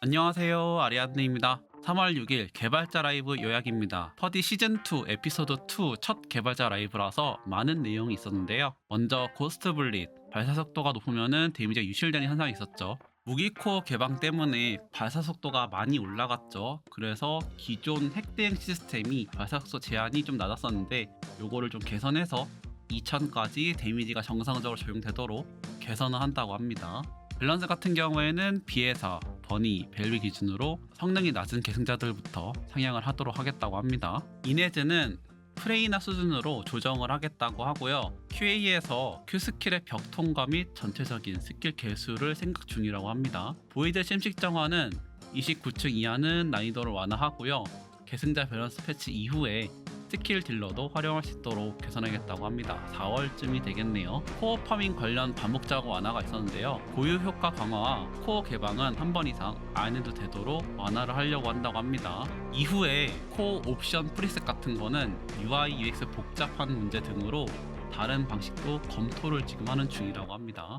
안녕하세요. 아리아드입니다. 3월 6일 개발자 라이브 요약입니다. 퍼디 시즌2 에피소드 2 첫 개발자 라이브라서 많은 내용이 있었는데요. 먼저 고스트 블릿 발사 속도가 높으면 데미지가 유실되는 현상이 있었죠. 무기코어 개방 때문에 발사 속도가 많이 올라갔죠. 그래서 기존 핵대행 시스템이 발사 속도 제한이 좀 낮았었는데 요거를 좀 개선해서 2000까지 데미지가 정상적으로 적용되도록 개선을 한다고 합니다. 밸런스 같은 경우에는 비에사, 버니, 벨비 기준으로 성능이 낮은 계승자들부터 상향을 하도록 하겠다고 합니다. 이네즈는 프레이나 수준으로 조정을 하겠다고 하고요. QA에서 Q 스킬의 벽 통과 및 전체적인 스킬 개수를 생각 중이라고 합니다. 보이드 심식 정화는 29층 이하는 난이도를 완화하고요. 계승자 밸런스 패치 이후에 스킬 딜러도 활용할 수 있도록 개선하겠다고 합니다. 4월쯤이 되겠네요. 코어 파밍 관련 반복 작업 완화가 있었는데요. 고유 효과 강화와 코어 개방은 한 번 이상 안 해도 되도록 완화를 하려고 한다고 합니다. 이후에 코어 옵션 프리셋 같은 거는 UI, UX 복잡한 문제 등으로 다른 방식도 검토를 지금 하는 중이라고 합니다.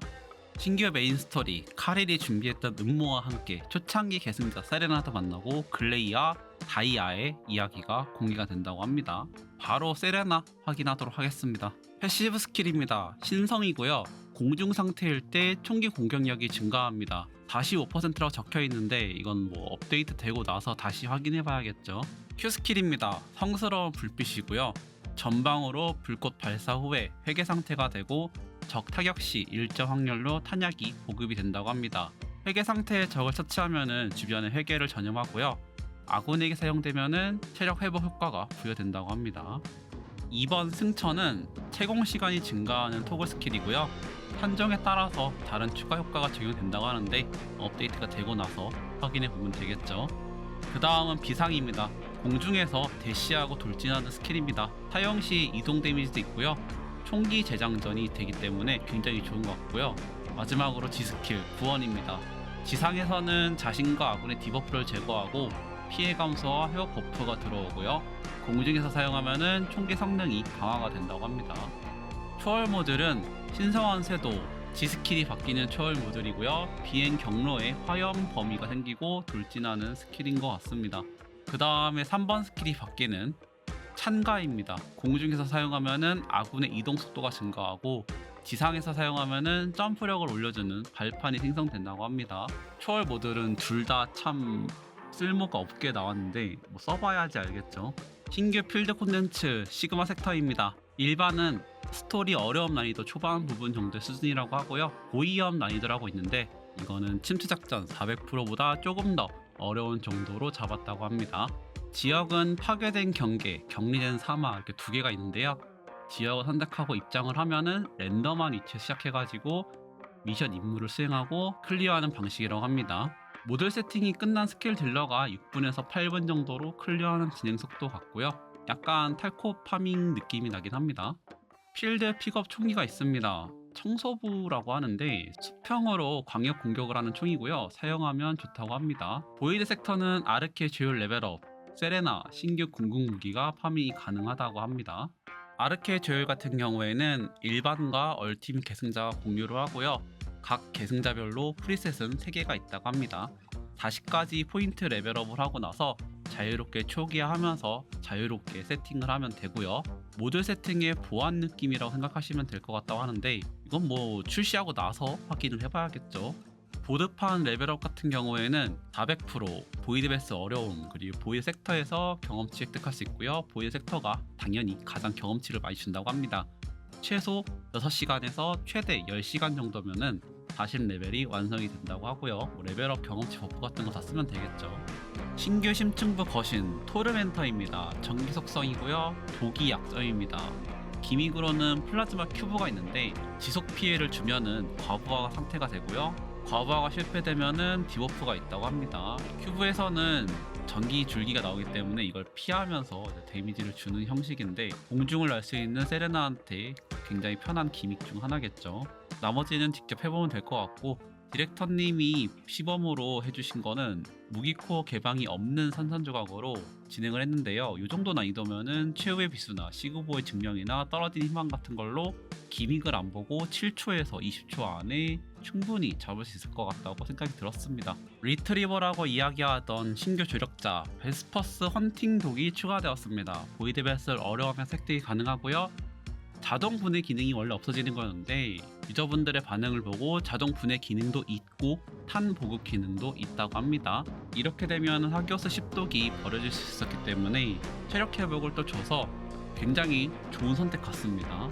신규 메인 스토리 카릴이 준비했던 음모와 함께 초창기 계승자 세레나도 만나고 글레이와 다이아의 이야기가 공개가 된다고 합니다. 바로 세레나 확인하도록 하겠습니다. 패시브 스킬입니다. 신성이고요. 공중 상태일 때 총기 공격력이 증가합니다. 45%라고 적혀 있는데 이건 뭐 업데이트 되고 나서 다시 확인해 봐야겠죠. Q 스킬입니다. 성스러운 불빛이고요. 전방으로 불꽃 발사 후에 회개 상태가 되고 적 타격 시 일정 확률로 탄약이 보급이 된다고 합니다. 회개 상태의 적을 처치하면은 주변에 회개를 전염하고요. 아군에게 사용되면은 체력 회복 효과가 부여된다고 합니다. 2번 승천은 채공 시간이 증가하는 토글 스킬이고요. 판정에 따라서 다른 추가 효과가 적용된다고 하는데 업데이트가 되고 나서 확인해 보면 되겠죠. 그 다음은 비상입니다. 공중에서 대시하고 돌진하는 스킬입니다. 사용 시 이동 데미지도 있고요. 총기 재장전이 되기 때문에 굉장히 좋은 것 같고요. 마지막으로 G 스킬 구원입니다. 지상에서는 자신과 아군의 디버프를 제거하고 피해 감소와 회복 버프가 들어오고요. 공중에서 사용하면 총기 성능이 강화가 된다고 합니다. 초월 모듈은 신성한 쇄도, G 스킬이 바뀌는 초월 모듈이고요. 비행 경로에 화염 범위가 생기고 돌진하는 스킬인 것 같습니다. 그 다음에 3번 스킬이 바뀌는 찬가입니다. 공중에서 사용하면은 아군의 이동 속도가 증가하고 지상에서 사용하면은 점프력을 올려주는 발판이 생성된다고 합니다. 초월 모듈은 둘 다 참 쓸모가 없게 나왔는데 뭐 써봐야지 알겠죠. 신규 필드 콘텐츠 시그마 섹터입니다. 일반은 스토리 어려움 난이도 초반 부분 정도의 수준이라고 하고요. 고위험 난이도라고 있는데 이거는 침투 작전 400%보다 조금 더 어려운 정도로 잡았다고 합니다. 지역은 파괴된 경계, 격리된 사막 이렇게 두 개가 있는데요. 지역을 선택하고 입장을 하면은 랜덤한 위치에 시작해가지고 미션 임무를 수행하고 클리어하는 방식이라고 합니다. 모델 세팅이 끝난 스킬 딜러가 6분에서 8분 정도로 클리어하는 진행 속도 같고요. 약간 탈코 파밍 느낌이 나긴 합니다. 필드 픽업 총기가 있습니다. 청소부라고 하는데 수평으로 광역 공격을 하는 총이고요. 사용하면 좋다고 합니다. 보이드 섹터는 아르케 조율 레벨업, 세레나, 신규 궁극 무기가 파밍이 가능하다고 합니다. 아르케 조율 같은 경우에는 일반과 얼팀 계승자가 공유를 하고요. 각 계승자별로 프리셋은 3개가 있다고 합니다. 40까지 포인트 레벨업을 하고 나서 자유롭게 초기화하면서 자유롭게 세팅을 하면 되고요. 모듈 세팅의 보안 느낌이라고 생각하시면 될 것 같다고 하는데 이건 뭐 출시하고 나서 확인을 해봐야겠죠. 보드판 레벨업 같은 경우에는 400% 보이드 베스 어려움 그리고 보이드 섹터에서 경험치 획득할 수 있고요. 보이드 섹터가 당연히 가장 경험치를 많이 준다고 합니다. 최소 6시간에서 최대 10시간 정도면은 40레벨이 완성이 된다고 하고요. 뭐 레벨업 경험치 버프 같은 거 다 쓰면 되겠죠. 신규 심층부 거신 토르멘터입니다. 전기 속성이고요. 도기 약점입니다. 기믹으로는 플라즈마 큐브가 있는데 지속 피해를 주면은 과부하 상태가 되고요. 과부하가 실패되면은 디버프가 있다고 합니다. 큐브에서는 전기 줄기가 나오기 때문에 이걸 피하면서 데미지를 주는 형식인데 공중을 날 수 있는 세레나한테 굉장히 편한 기믹 중 하나겠죠. 나머지는 직접 해보면 될 것 같고 디렉터님이 시범으로 해주신 거는 무기 코어 개방이 없는 산산 조각으로 진행을 했는데요. 이 정도 난이도면은 최후의 비수나 시그보의 증명이나 떨어진 희망 같은 걸로 기믹을 안 보고 7초에서 20초 안에 충분히 잡을 수 있을 것 같다고 생각이 들었습니다. 리트리버라고 이야기하던 신규 조력자 베스퍼스 헌팅 독이 추가되었습니다. 보이드 베스를 어려워하면 획득이 가능하고요. 자동 분해 기능이 원래 없어지는 거였는데 유저분들의 반응을 보고 자동 분해 기능도 있고 탄 보급 기능도 있다고 합니다. 이렇게 되면 하기오스 10독이 버려질 수 있었기 때문에 체력 회복을 또 줘서 굉장히 좋은 선택 같습니다.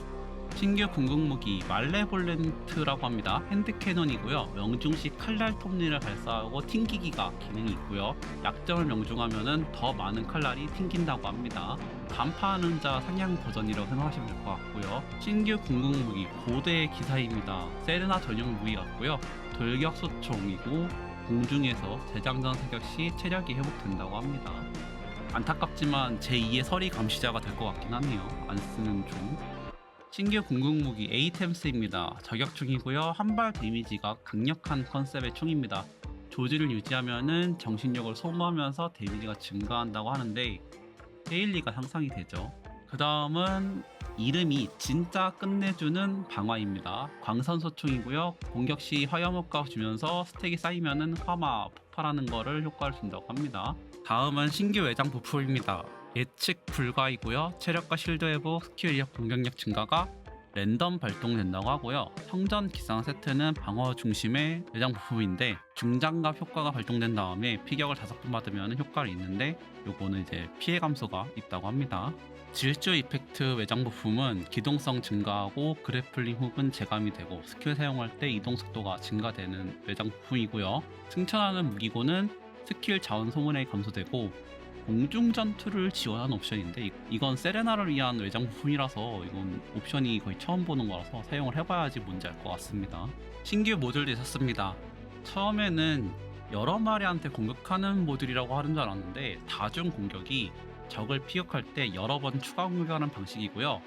신규 궁극무기 말레볼렌트라고 합니다. 핸드캐논이고요. 명중시 칼날 톱니를 발사하고 튕기기가 기능이 있고요. 약점을 명중하면 더 많은 칼날이 튕긴다고 합니다. 간파하는 자 상향 버전이라고 생각하시면 될 것 같고요. 신규 궁극무기 고대의 기사입니다. 세르나 전용 무기 같고요. 돌격 소총이고 공중에서 재장전 사격 시 체력이 회복된다고 합니다. 안타깝지만 제2의 서리 감시자가 될 것 같긴 하네요. 안 쓰는 중. 신규 궁극무기 에이템스입니다. 저격총이고요. 한발 데미지가 강력한 컨셉의 총입니다. 조지를 유지하면은 정신력을 소모하면서 데미지가 증가한다고 하는데 데일리가 상상이 되죠. 그 다음은 이름이 진짜 끝내주는 방화입니다. 광선소총이고요. 공격 시 화염 효과 주면서 스택이 쌓이면은 화마 폭발하는 거를 효과를 준다고 합니다. 다음은 신규 외장 부품입니다. 예측 불가이고요. 체력과 실드 회복, 스킬 이력 공격력 증가가 랜덤 발동된다고 하고요. 성전 기상 세트는 방어 중심의 외장 부품인데 중장갑 효과가 발동된 다음에 피격을 다섯 번 받으면 효과를 있는데 요거는 이제 피해 감소가 있다고 합니다. 질주 이펙트 외장 부품은 기동성 증가하고 그래플링 훅은 제감이 되고 스킬 사용할 때 이동 속도가 증가되는 외장 부품이고요. 승천하는 무기고는 스킬 자원 소모량이 감소되고 공중 전투를 지원하는 옵션인데 이- 이건 세레나를 위한 외장 부품이라서 이건 옵션이 거의 처음 보는 거라서 사용을 해봐야지 뭔지 알 것 같습니다. 신규 모듈도 있었습니다. 처음에는 여러 마리한테 공격하는 모듈이라고 하는 줄 알았는데 다중 공격이 적을 피격할 때 여러 번 추가 공격하는 방식이고요.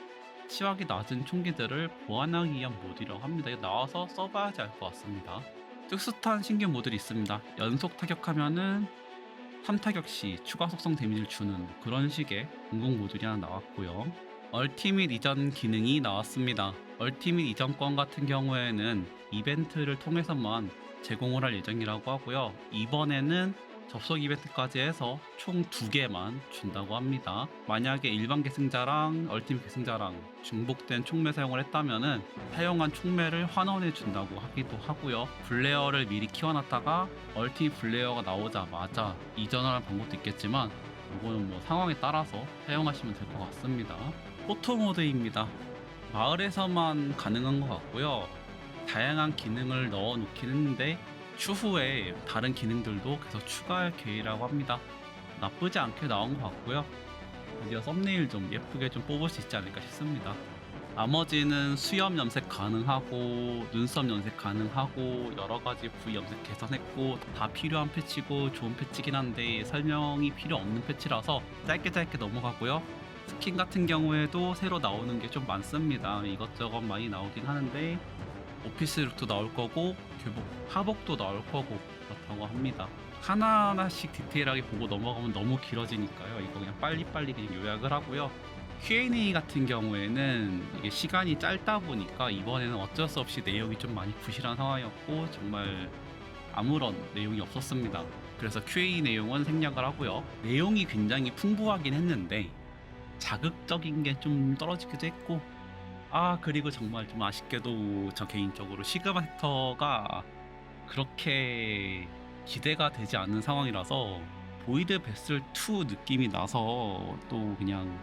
치확이 낮은 총기들을 보완하기 위한 모듈이라고 합니다. 나와서 써봐야지 알 것 같습니다. 특수탄 신규 모듈이 있습니다. 연속 타격하면은 3타격 시 추가 속성 데미지를 주는 그런 식의 공공 모듈이 하나 나왔고요. 얼티밋 이전 기능이 나왔습니다. 얼티밋 이전권 같은 경우에는 이벤트를 통해서만 제공을 할 예정이라고 하고요. 이번에는 접속 이벤트까지 해서 총 두 개만 준다고 합니다. 만약에 일반 계승자랑 얼티밋 계승자랑 중복된 총매 사용을 했다면은 사용한 총매를 환원해 준다고 하기도 하고요. 블레어를 미리 키워놨다가 얼티밋 블레어가 나오자마자 이전을 하는 방법도 있겠지만 이거는 뭐 상황에 따라서 사용하시면 될 것 같습니다. 포토 모드입니다. 마을에서만 가능한 것 같고요. 다양한 기능을 넣어 놓긴 했는데 추후에 다른 기능들도 계속 추가할 계획이라고 합니다. 나쁘지 않게 나온 것 같고요. 드디어 썸네일 좀 예쁘게 좀 뽑을 수 있지 않을까 싶습니다. 나머지는 수염 염색 가능하고 눈썹 염색 가능하고 여러 가지 부위 염색 개선했고 다 필요한 패치고 좋은 패치긴 한데 설명이 필요 없는 패치라서 짧게 짧게 넘어가고요. 스킨 같은 경우에도 새로 나오는 게 좀 많습니다. 이것저것 많이 나오긴 하는데 오피스 룩도 나올 거고 교복 하복도 나올 거고 그렇다고 합니다. 하나하나씩 디테일하게 보고 넘어가면 너무 길어지니까요. 이거 그냥 빨리빨리 그냥 요약을 하고요. Q&A 같은 경우에는 이게 시간이 짧다 보니까 이번에는 어쩔 수 없이 내용이 좀 많이 부실한 상황이었고 정말 아무런 내용이 없었습니다. 그래서 Q&A 내용은 생략을 하고요. 내용이 굉장히 풍부하긴 했는데 자극적인 게 좀 떨어지기도 했고 아 그리고 정말 좀 아쉽게도 저 개인적으로 시그마 섹터가 그렇게 기대가 되지 않는 상황이라서 보이드 베슬 2 느낌이 나서 또 그냥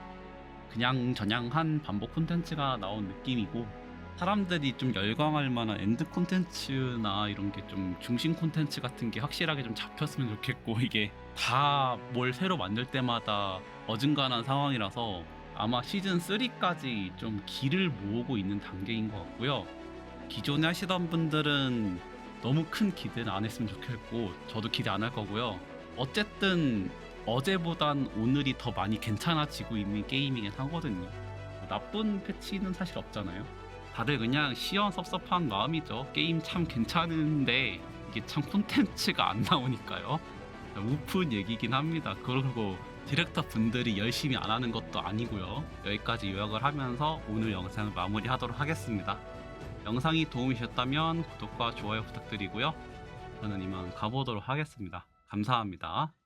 그냥 저냥한 반복 콘텐츠가 나온 느낌이고 사람들이 좀 열광할 만한 엔드 콘텐츠나 이런 게 좀 중심 콘텐츠 같은 게 확실하게 좀 잡혔으면 좋겠고 이게 다 뭘 새로 만들 때마다 어중간한 상황이라서 아마 시즌 3까지 좀 길을 모으고 있는 단계인 것 같고요. 기존에 하시던 분들은 너무 큰 기대는 안 했으면 좋겠고 저도 기대 안 할 거고요. 어쨌든 어제보단 오늘이 더 많이 괜찮아지고 있는 게임이긴 하거든요. 나쁜 패치는 사실 없잖아요. 다들 그냥 시원 섭섭한 마음이죠. 게임 참 괜찮은데 이게 참 콘텐츠가 안 나오니까요. 우픈 얘기긴 합니다. 그리고 디렉터 분들이 열심히 안 하는 것도 아니고요. 여기까지 요약을 하면서 오늘 영상을 마무리하도록 하겠습니다. 영상이 도움이 되셨다면 구독과 좋아요 부탁드리고요. 저는 이만 가보도록 하겠습니다. 감사합니다.